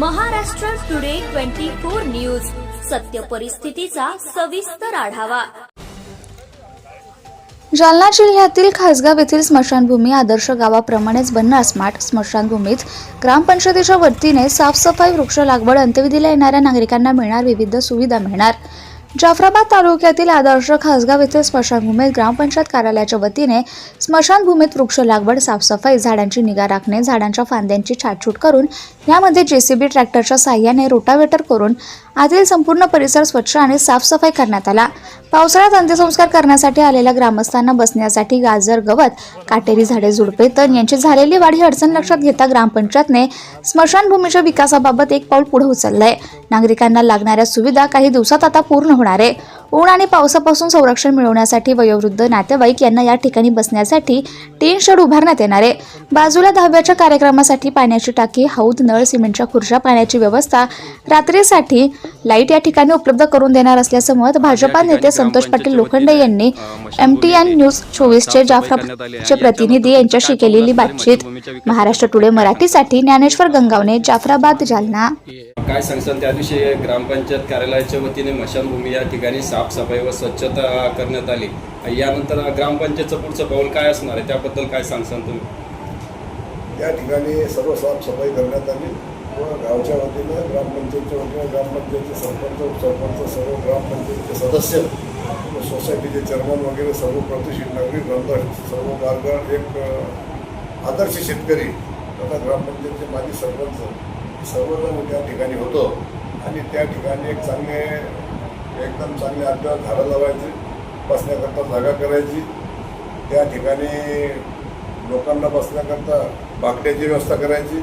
Maharashtra today twenty four news. सत्य परिस्थितीचा सविस्तर आढावा. जालना जिल्ह्यातील खासगाव येथील स्मशानभूमी आदर्श गावाप्रमाणेच बनणार स्मार्ट स्मशानभूमीत. ग्रामपंचायतीच्या वतीने साफसफाई वृक्ष लागवड अंत्यविधीला येणाऱ्या नागरिकांना मिळणार विविध सुविधा मिळणार. जाफराबाद तालुक्यातील आदर्श खासगाव येथील स्मशानभूमीत ग्रामपंचायत कार्यालयाच्या वतीने स्मशानभूमीत वृक्ष लागवड साफसफाई झाडांची निगा राखणे झाडांच्या फांद्यांची छाटछूट करून यामध्ये जेसीबी ट्रॅक्टरच्या साह्याने रोटावेटर करून आतील संपूर्ण परिसर स्वच्छ आणि साफसफाई करण्यात आला. पावसाळ्यात अंत्यसंस्कार करण्यासाठी आलेल्या ग्रामस्थांना बसण्यासाठी गाजर गवत काटेरी झाडे झुडपे तण यांची झालेली वाढ ही अडचण लक्षात घेता ग्रामपंचायतने स्मशानभूमीच्या विकासाबाबत एक पाऊल पुढे उचललंय. नागरिकांना लागणाऱ्या सुविधा काही दिवसात आता पूर्ण होणार आहे. ऊन आणि पावसापासून संरक्षण मिळवण्यासाठी वयोवृद्ध नातेवाईक यांना या ठिकाणी बसण्यासाठी टीन शेड उभारण्यात येणार आहे. बाजूला दहाव्याच्या कार्यक्रमासाठी पाण्याची टाकी हौद नळ सिमेंटच्या खुर्च्या पाण्याची व्यवस्था रात्रीसाठी लाइट या ठिकाणी उपलब्ध करून देणार असल्याचं मत भाजपा नेते संतोष पाटील लोखंडे यांनी एम टी एन न्यूज चोवीसचे जाफराबादचे प्रतिनिधी यांच्याशी केलेली बातचीत महाराष्ट्र टुडे मराठीसाठी ज्ञानेश्वर गंगावणे जाफराबाद जालना. काय सांगसान त्या दिवशी ग्रामपंचायत कार्यालयाच्या वतीने मशानभूमी या ठिकाणी साफसफाई व स्वच्छता करण्यात आली. यानंतर ग्रामपंचायतचं पुढचं पाऊल काय असणार आहे? त्याबद्दल काय सांगसान तुम्ही? या ठिकाणी सर्व साफसफाई करण्यात आली व गावच्या वतीनं ग्रामपंचायतच्या वतीनं ग्रामपंचायतचे सरपंच उपसरपंच सर्व ग्रामपंचायतचे सदस्य सोसायटीचे चेअरमन वगैरे सर्व प्रतिष्ठित नागरिक बांधव सर्व मार्ग एक आदर्श शेतकरी तथा ग्रामपंचायतचे माजी सरपंच सर्वजण त्या ठिकाणी होतो. आणि त्या ठिकाणी एक चांगले एकदम चांगले आपल्याला झाडं लावायची बसण्याकरता जागा करायची. त्या ठिकाणी लोकांना बसण्याकरता बाकड्याची व्यवस्था करायची.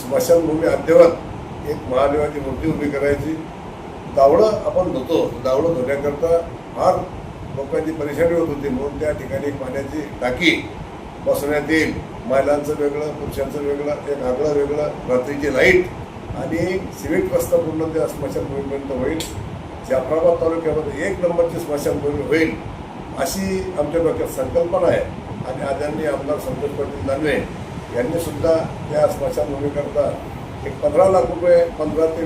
स्मशानभूमी अद्ययावत एक महादेवाची मूर्ती उभी करायची. दावडं आपण धुतो. दावडं धुण्याकरता फार लोकांची परेशानी होत होती. म्हणून त्या ठिकाणी एक पाण्याची टाकी बसवण्यात येईल. महिलांचं वेगळं पुरुषांचं वेगळं एक आगळं वेगळं रात्रीची लाइट आणि सिमेंट रस्ता पूर्ण त्या स्मशानभूमीपर्यंत होईल. जाफराबाद तालुक्यामध्ये एक नंबरची स्मशानभूमी होईल अशी आमच्या डोक्यात संकल्पना आहे. आणि आदरणीय आमदार संतोष पाटील दानवे यांनी सुद्धा त्या स्मशानभूमीकरता एक पंधरा लाख रुपये पंधरा ते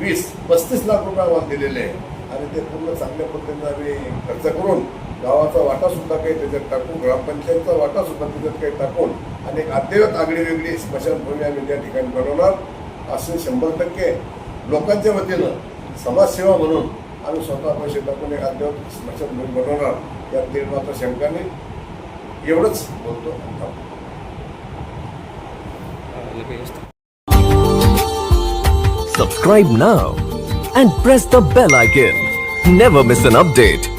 वीस पस्तीस लाख रुपये आम्हाला दिलेले आहे. आणि ते पूर्ण चांगल्या पद्धतीने आम्ही खर्च करून गावाचा वाटासुद्धा काही त्याच्यात टाकून ग्रामपंचायतचा वाटासुद्धा त्याच्यात काही टाकून आणि एक अद्ययावत आगळी वेगळी स्मशानभूमी आम्ही त्या ठिकाणी बनवणार. असे शंभर टक्के लोकांच्या वतीनं समाजसेवा म्हणून आम्ही स्वतः पैसे टाकून एक स्मशान भूमी बनवणार यात दीड मात्र शंका नाही एवढंच बोलतो Subscribe now and press the bell icon. Never miss an update.